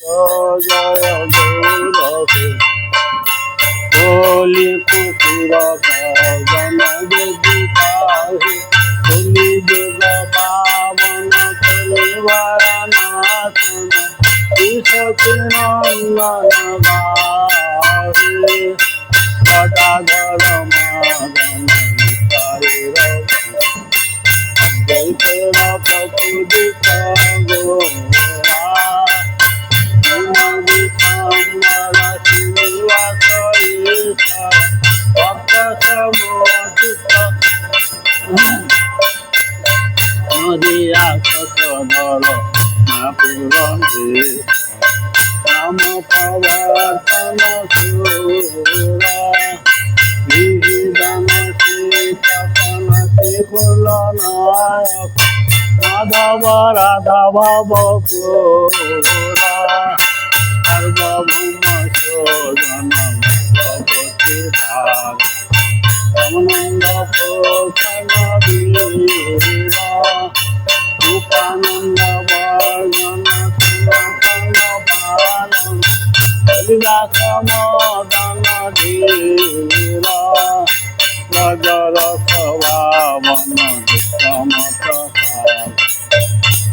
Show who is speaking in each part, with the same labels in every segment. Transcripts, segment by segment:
Speaker 1: জয় গৌরব বলি পুকুর জন দেবী কাহে বলি দেব পাবন কলিবারানাথন বিশতি নন্দন গাহে গদাধর মাদন জয়তের প্রভুদিত গোরা নমঃ না পুরন্দে নাম প্রবর্তন সুরা বিহিদন শ্রীপতন শ্রীকুল নায়ক মাধব রাধব বপুরা সর্বভৌম শোধন ভগবতী ভাগ হরিদাস মদন ধীর গজর সভাবন দুঃখমত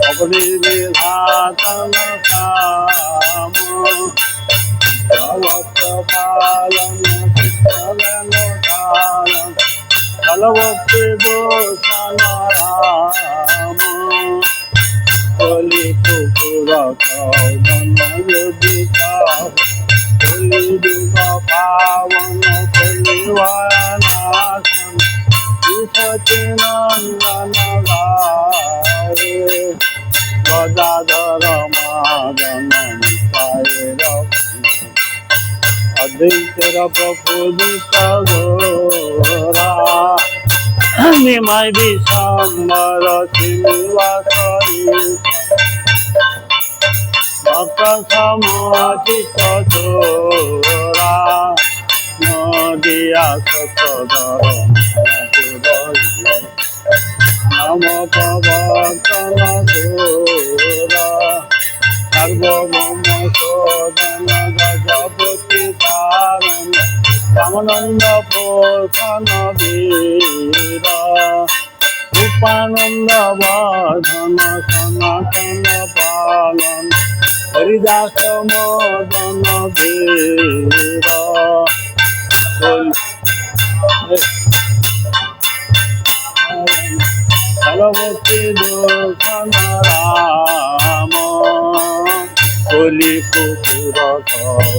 Speaker 1: অগ্নিবিঘাতন কাম জগত পালন চিত্তগণ ধারণ ফলবতী দোষণ রাম কলি কুকুর কৌদন যদি কলি গদাধর অদ্বৈতের প্রফুল্লিত গোরা নিমাই বিশ্বম্বর শ্রীনিবাস ভক্ত সমচিত চোরা নদিয়া সতদর নম দোরা সর্বভৌম শোধন গজপতি পারণ রামানন্দ পোষণ বীর রূপানন্দ বর্ধন সনাতন পালন হরিদাস রাম কলি কুকুর কহে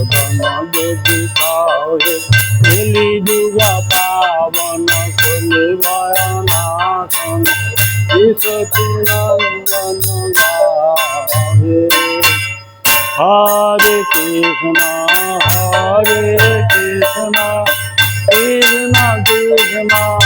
Speaker 1: কলি যুগ পাবন কলি বয়নাশন বিশতি নন্দন হরে কৃষ্ণ হরে কৃষ্ণ কৃষ্ণ কৃষ্ণ।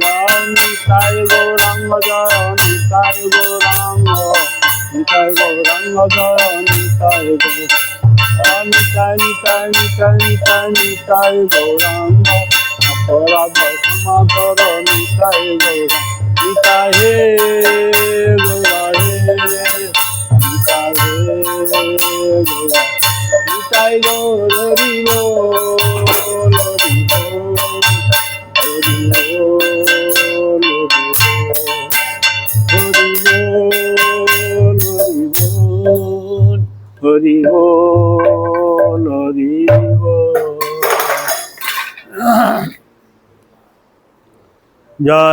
Speaker 1: জয় নিতাই গৌরাঙ্গ জয় নিতাই গৌরাঙ্গ নিতাই গৌরাঙ্গ জয় নিতাই গৌর নিতাই নিতাই নিতাই নিতাই নিতাই গৌরাঙ্গ। অপরাধ ক্ষমা কর, নিতাই গৌরাঙ্গ। হরি বল হরি বল জয়।